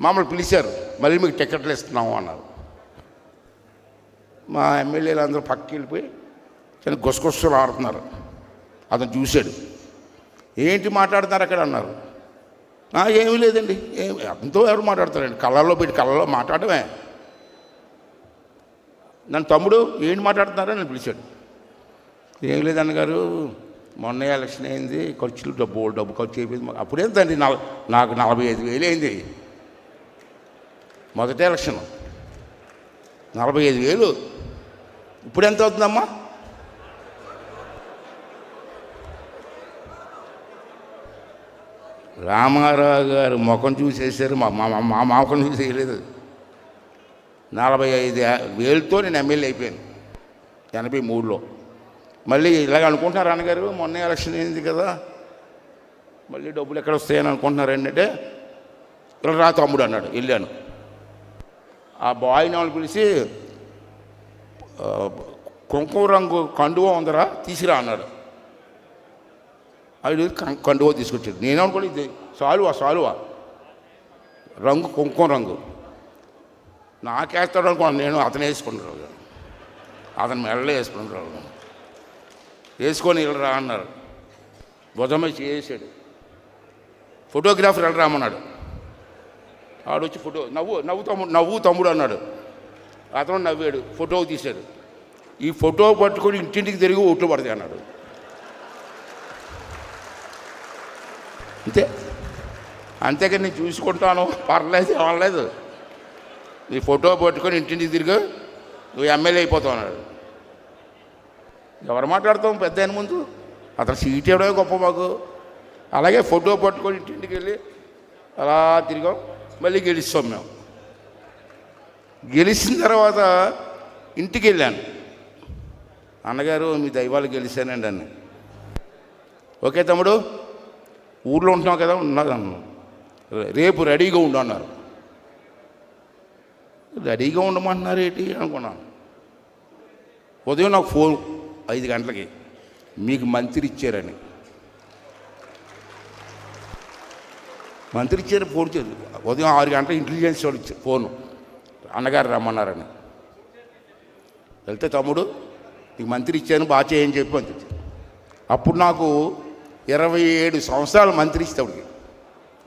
మమ్మల్ని పిలిచారు మళ్ళీ మీకు టికెట్లు ఇస్తున్నాము అన్నారు. మా ఎమ్మెల్యేలు అందరూ పక్కకి వెళ్ళిపోయి చిన్న గుసగుసలు ఆడుతున్నారు. అతను చూశాడు. ఏంటి మాట్లాడుతున్నారు అక్కడ? అన్నారు. ఏమీ లేదండి. ఏమి అతనితో ఎవరు మాట్లాడతారండి. కళ్ళల్లో పెట్టి కళ్ళలో మాట్లాడమే. నన్ను తమ్ముడు ఏంటి మాట్లాడుతున్నారో? నన్ను పిలిచాడు. ఏం లేదన్న గారు మొన్న ఎలక్షన్ అయింది ఖర్చులు డబ్బు డబ్బు ఖర్చు అయిపోయింది. మాకు అప్పుడేంతండి? నల నాకు నలభై ఐదు వేలు అయింది. మొదటి ఎలక్షన్. నలభై ఐదు వేలు. ఇప్పుడు ఎంత అవుతుందమ్మా? రామారావు గారు ముఖం చూసేసారు మా మా మా- మా ముఖం చూసి వేయలేదు నలభై ఐదు వేలతో నేను ఎమ్మెల్యే అయిపోయాను. ఎనభై మూడులో. మళ్ళీ ఇలాగ అనుకుంటున్నారు అన్నగారు మొన్న ఎలక్షన్ అయింది కదా. మళ్ళీ డబ్బులు ఎక్కడ వస్తాయని అనుకుంటున్నారు ఏంటంటే ఇలా రా తమ్ముడు అన్నాడు వెళ్ళాను. ఆ బాయ్ని వాళ్ళు పిలిచి కుంకుమ రంగు కండువ ఉందరా తీసిరా అన్నాడు అది కండువ తీసుకొచ్చాడు నేనేమనుకోండి ఇది సాలువా సాలువా. రంగు కుంకుమ రంగు. నాకేస్తాడు అనుకున్నాను నేను అతను వేసుకుంటాడు అతను మెడలో వేసుకుంటాడు వేసుకొని వెళ్ళరా అన్నారు. భుజమే చేసాడు. వేసాడు ఫోటోగ్రాఫర్ వెళ్ళరా ఆడొచ్చి వచ్చి ఫోటో నవ్వు నవ్వు తమ్ముడు నవ్వు తమ్ముడు అన్నాడు. అతను నవ్వాడు ఫోటో తీశాడు. ఈ ఫోటో పట్టుకొని ఇంటింటికి తిరిగి ఓట్లు పడతాయి అన్నాడు. అంతే. అంతేకాని నేను చూసుకుంటాను పర్లేదు ఏమలేదు నీ ఫోటో పట్టుకొని ఇంటింటికి తిరిగి నువ్వు ఎమ్మెల్యే అయిపోతావు అన్నాడు. ఎవరు మాట్లాడతాం పెద్ద ఆయన ముందు. అతను సీట్ ఇవ్వడమే గొప్ప మాకు. అలాగే ఫోటో పట్టుకొని ఇంటింటికి వెళ్ళి అలా తిరిగాం. మళ్ళీ గెలుస్తాం మేము గెలిచిన తర్వాత ఇంటికి వెళ్ళాను. అన్నగారు మీ దైవాలు గెలిచానండి అన్న ఓకే తమ్ముడు ఊర్లో ఉంటున్నావు కదా ఉన్నది అన్న రేపు రెడీగా ఉండు అన్నారు. రెడీగా ఉండమంటున్నారు ఏంటి? అనుకున్నాను. ఉదయం నాకు ఫోన్ ఐదు గంటలకి. మీకు మంత్రి ఇచ్చారని. మంత్రి ఇచ్చారు ఫోన్ ఇచ్చారు. ఉదయం ఆరు గంటల ఇంటెలిజెన్స్ వాళ్ళు ఇచ్చారు ఫోను. అన్నగారు రమ్మన్నారని. వెళ్తే తమ్ముడు నీకు మంత్రి ఇచ్చాను బాగా చేయని చెప్పి మంత్రి అప్పుడు నాకు ఇరవై ఏడు సంవత్సరాలు మంత్రి ఇస్తాడు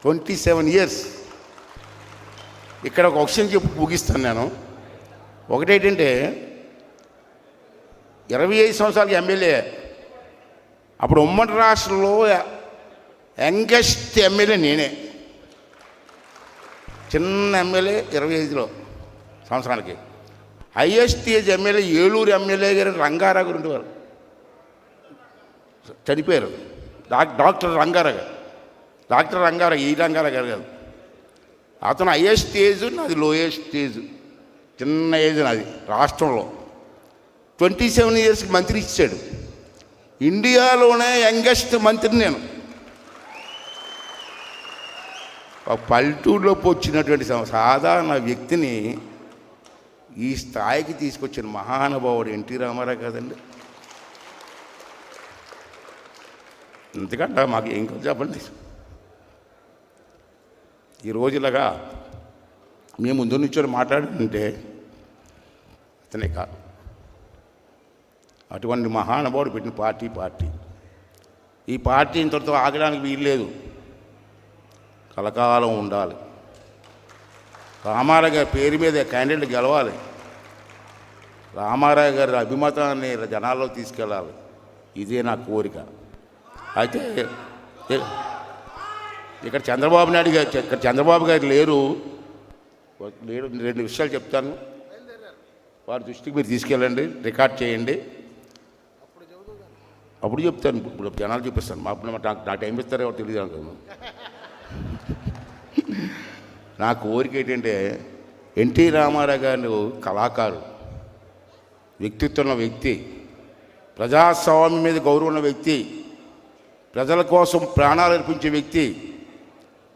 ట్వంటీ సెవెన్ ఇయర్స్ ఇక్కడ ఒక విషయం చెప్పి ముగిస్తాను నేను. ఒకటేంటంటే ఇరవై ఐదు సంవత్సరాలకి ఎమ్మెల్యే అప్పుడు ఉమ్మడి రాష్ట్రంలో యంగెస్ట్ ఎమ్మెల్యే నేనే. చిన్న ఎమ్మెల్యే ఇరవై ఐదులో సంవత్సరానికి. Highest age MLA Eluru MLA garu Ranga Rao garu ఉండేవారు. చనిపోయారు. డాక్ డాక్టర్ రంగారావు గారు. డాక్టర్ రంగారావు ఈ రంగారావు గారు కాదు. అతను హైయెస్ట్ ఏజ్ నాది లోయెస్ట్ ఏజ్. చిన్న ఏజ్ నాది రాష్ట్రంలో. ట్వంటీ సెవెన్ ఇయర్స్కి మంత్రి ఇచ్చాడు. ఇండియాలోనే యంగెస్ట్ మంత్రి నేను ఒక పల్లెటూరులోకి వచ్చినటువంటి సాధారణ వ్యక్తిని ఈ స్థాయికి తీసుకొచ్చిన మహానుభావుడు ఎన్టీ రామారావు కదండి. ఎందుకంటే మాకు ఏం కాదు చెప్పండి. ఈ రోజులాగా మేము ముందు నుంచి మాట్లాడుతుంటే అతనే కాదు. అటువంటి మహానుభావుడు పెట్టిన పార్టీ పార్టీ. ఈ పార్టీ ఇంతటితో ఆగడానికి వీల్లేదు. కలకాలం ఉండాలి. రామారావు గారి పేరు మీద క్యాండిడేట్ గెలవాలి. రామారావు గారి అభిమతాన్ని జనాల్లో తీసుకెళ్ళాలి. ఇదే నా కోరిక. అయితే ఇక్కడ చంద్రబాబు నాయుడు గారు ఇక్కడ చంద్రబాబు గారు లేరు. లేరు రెండు విషయాలు చెప్తాను. వారి దృష్టికి మీరు తీసుకెళ్ళండి రికార్డ్ చేయండి. అప్పుడు చెప్తాను ఇప్పుడు జనాలు చూపిస్తాను మా అప్పుడు నాకు నా టైం ఇస్తారో తెలియదు అనుకున్నాను నా కోరిక ఏంటంటే ఎన్టీ రామారావు గారు కళాకారుడు వ్యక్తిత్వం ఉన్న వ్యక్తి ప్రజాస్వామ్యం మీద గౌరవం ఉన్న వ్యక్తి ప్రజల కోసం ప్రాణాలు అర్పించే వ్యక్తి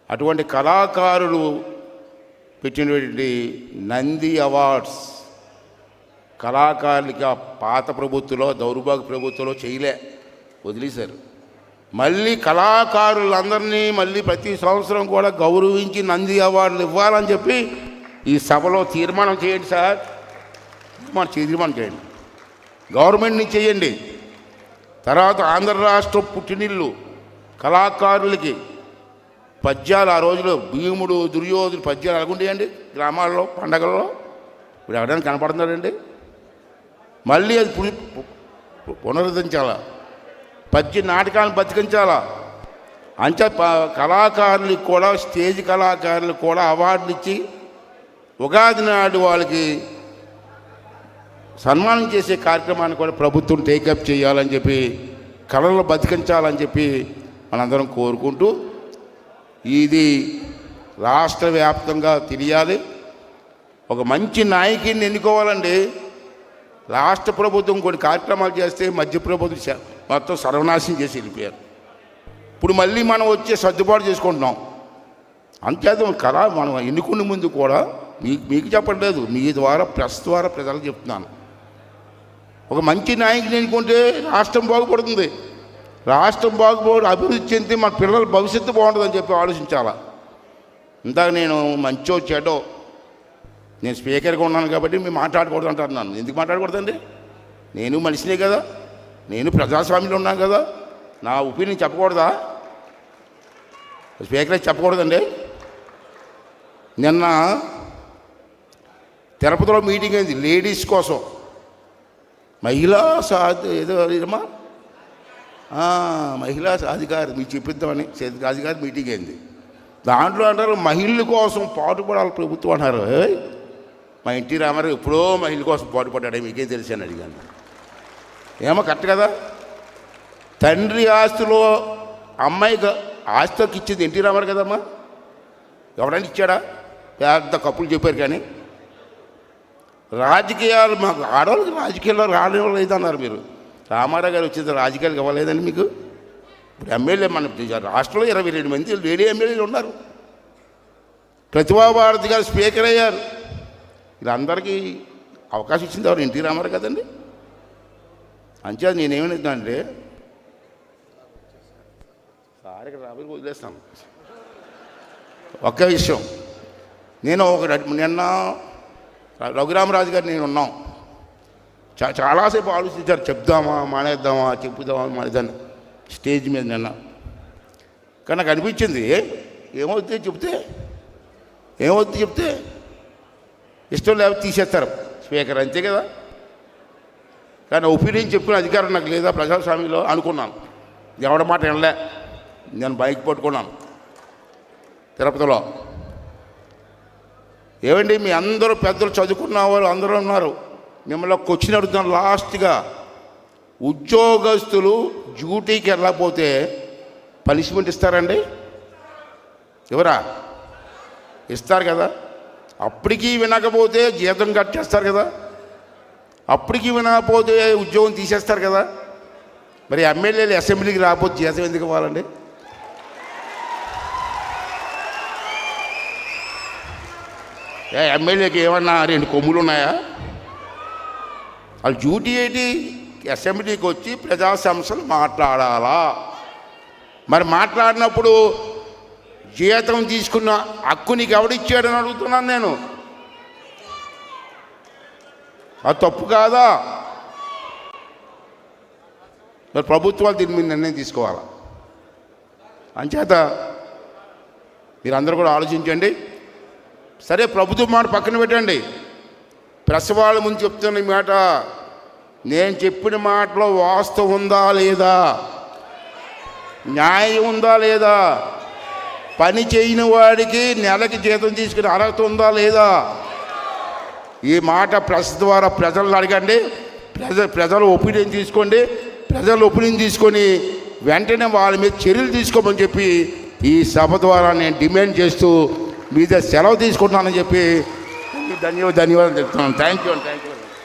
అటువంటి కళాకారులు పెట్టినటువంటి నంది అవార్డ్స్ కళాకారులకి ఆ పాత ప్రభుత్వంలో దౌర్భాగ్య ప్రభుత్వంలో చేయలే వదిలేశారు. మళ్ళీ కళాకారులందరినీ మళ్ళీ ప్రతి సంవత్సరం కూడా గౌరవించి నంది అవార్డులు ఇవ్వాలని చెప్పి ఈ సభలో తీర్మానం చేయండి సార్. తీర్మానం తీర్మానం చేయండి. గవర్నమెంట్ని చేయండి. తర్వాత ఆంధ్ర రాష్ట్ర పుట్టినిల్లు కళాకారులకి పద్యాలు ఆ రోజులో భీముడు దుర్యోధుడు పద్యాలు అలాగుండేయండి గ్రామాల్లో పండగల్లో? ఇప్పుడు ఎవరైనా కనపడుతున్నారండి మళ్ళీ అది పునరుద్ధరించాలా? పద్య నాటకాలను బతికించాలా? అంచే కళాకారులకు కూడా స్టేజ్ కళాకారులకు కూడా అవార్డులు ఇచ్చి ఉగాది నాడు వాళ్ళకి సన్మానం చేసే కార్యక్రమాన్ని కూడా ప్రభుత్వం టేకప్ చేయాలని చెప్పి కళలు బతికించాలని చెప్పి మనందరం కోరుకుంటూ ఇది రాష్ట్ర వ్యాప్తంగా తెలియాలి. ఒక మంచి నాయకుడిని ఎన్నుకోవాలండి. రాష్ట్ర ప్రభుత్వం కొన్ని కార్యక్రమాలు చేస్తే మధ్య ప్రభుత్వం మొత్తం సర్వనాశనం చేసి వెళ్ళిపోయారు. ఇప్పుడు మళ్ళీ మనం వచ్చే సర్దుబాటు చేసుకుంటున్నాం. అంతేత కదా మనం ఎన్నుకునే ముందు కూడా మీకు మీకు చెప్పట్లేదు. మీ ద్వారా ప్రెస్ ద్వారా ప్రజలకు చెప్తున్నాను. ఒక మంచి నాయకుని ఎన్నుకుంటే రాష్ట్రం బాగుపడుతుంది. రాష్ట్రం బాగుపడి అభివృద్ధి చెంది మన పిల్లల భవిష్యత్తు బాగుంటుందని చెప్పి ఆలోచించాలా? ఇందాక నేను మంచో చెడో నేను స్పీకర్గా ఉన్నాను కాబట్టి మేము మాట్లాడకూడదు అంటారు నన్ను ఎందుకు మాట్లాడకూడదండి? నేను మనిషినే కదా. నేను ప్రజాస్వామ్యంలో ఉన్నాను కదా. నా ఒపీనియన్ చెప్పకూడదా? స్పీకర్ చెప్పకూడదండి. నిన్న తిరుపతిలో మీటింగ్ అయింది లేడీస్ కోసం. మహిళా సాధి ఏదో ఏదమ్మా మహిళా సాధికారి మీరు చెప్పిద్దామని అధికారి మీటింగ్ అయింది. దాంట్లో అంటారు మహిళల కోసం పాటుపడాలి ప్రభుత్వం అంటారు. మా ఎన్టీ రామారావు ఎప్పుడో మహిళల కోసం పాటుపడ్డాడే మీకేం తెలుసు అని అడిగాను. ఏమో కరెక్ట్ కదా? తండ్రి ఆస్తిలో అమ్మాయికి ఆస్తికి ఇచ్చింది ఎన్టీ రామారావు కదమ్మా? ఎవడైనా ఇచ్చాడా? పెద్ద కప్పులు చెప్పారు కానీ. రాజకీయాలు మాకు ఆడవాళ్ళకి రాజకీయాల్లో రానివ్వలేదు అన్నారు మీరు. రామారావు గారు వచ్చింది రాజకీయాలకు ఇవ్వలేదండి మీకు? ఇప్పుడు ఎమ్మెల్యే మన రాష్ట్రంలో ఇరవై రెండు మంది లేడీ ఎమ్మెల్యేలు ఉన్నారు. ప్రతిభాభారతి గారు స్పీకర్ అయ్యారు. వీళ్ళందరికీ అవకాశం ఇచ్చింది ఎవరు? ఎన్టీ రామారావు కదండి? అంచేది సార్ సారికి రాబోయే వదిలేస్తాను ఒక్క విషయం నేను ఒక నిన్న రఘురామరాజు గారు నేను ఉన్నాం. చా చాలాసేపు ఆలోచించారు చెప్దామా మానేద్దామా చెప్పుదామా మానేదాన్ని స్టేజ్ మీద నిన్న. కానీ నాకు అనిపించింది ఏమవుతుంది చెప్తే ఏమవుతుంది చెప్తే ఇష్టం లేకపోతే తీసేస్తారు స్పీకర్ అంతే కదా? కానీ ఒపీనియన్ చెప్పుకునే అధికారం నాకు లేదా ప్రజాస్వామ్యంలో అనుకున్నాను. ఎవడ మాట వినలే. నేను బైక్ పట్టుకున్నాను. తిరుపతిలో. ఏమండి మీ అందరూ పెద్దలు చదువుకున్న వాళ్ళు అందరూ ఉన్నారు. మిమ్మల్ని ఒక క్వశ్చన్ అడుగుతున్నాను లాస్ట్గా. ఉద్యోగస్తులు డ్యూటీకి వెళ్ళకపోతే పనిష్మెంట్ ఇస్తారండి? ఎవరా? ఇస్తారు కదా. అప్పటికీ వినకపోతే జీతం కట్ చేస్తారు కదా. అప్పటికి వినకపోతే ఉద్యోగం తీసేస్తారు కదా. మరి ఎమ్మెల్యేలు అసెంబ్లీకి రాకపోతే జీతం ఎందుకు ఇవ్వాలండి? ఏ ఎమ్మెల్యేకి ఏమన్నా రెండు కొమ్ములు ఉన్నాయా? వాళ్ళ డ్యూటీ ఏంటి? అసెంబ్లీకి వచ్చి ప్రజా సమస్యలు మాట్లాడాలా? మరి మాట్లాడినప్పుడు జీతం తీసుకున్న హక్కు నీకు ఎవడిచ్చాడని అడుగుతున్నాను నేను. అది తప్పు కాదా? మరి ప్రభుత్వాలు దీని మీద నిర్ణయం తీసుకోవాలా? అంచేత మీరందరూ కూడా ఆలోచించండి. సరే ప్రభుత్వం మాట పక్కన పెట్టండి. ప్రెస్ వాళ్ళ ముందు చెప్తున్న మాట నేను చెప్పిన మాటలో వాస్తవం ఉందా లేదా? న్యాయం ఉందా లేదా? పని చేయని వాడికి నెలకి జీతం తీసుకునే అర్హత ఉందా లేదా? ఈ మాట ప్రెస్ ద్వారా ప్రజలను అడగండి. ప్రజ ప్రజల ఒపీనియన్ తీసుకోండి. ప్రజల ఒపీనియన్ తీసుకొని వెంటనే వాళ్ళ మీద చర్యలు తీసుకోమని చెప్పి ఈ సభ ద్వారా నేను డిమాండ్ చేస్తూ మీద సెలవు తీసుకుంటున్నానని చెప్పి ధన్యవాదాలు ధన్యవాదాలు చెప్తున్నాను థ్యాంక్ యూ థ్యాంక్ యూ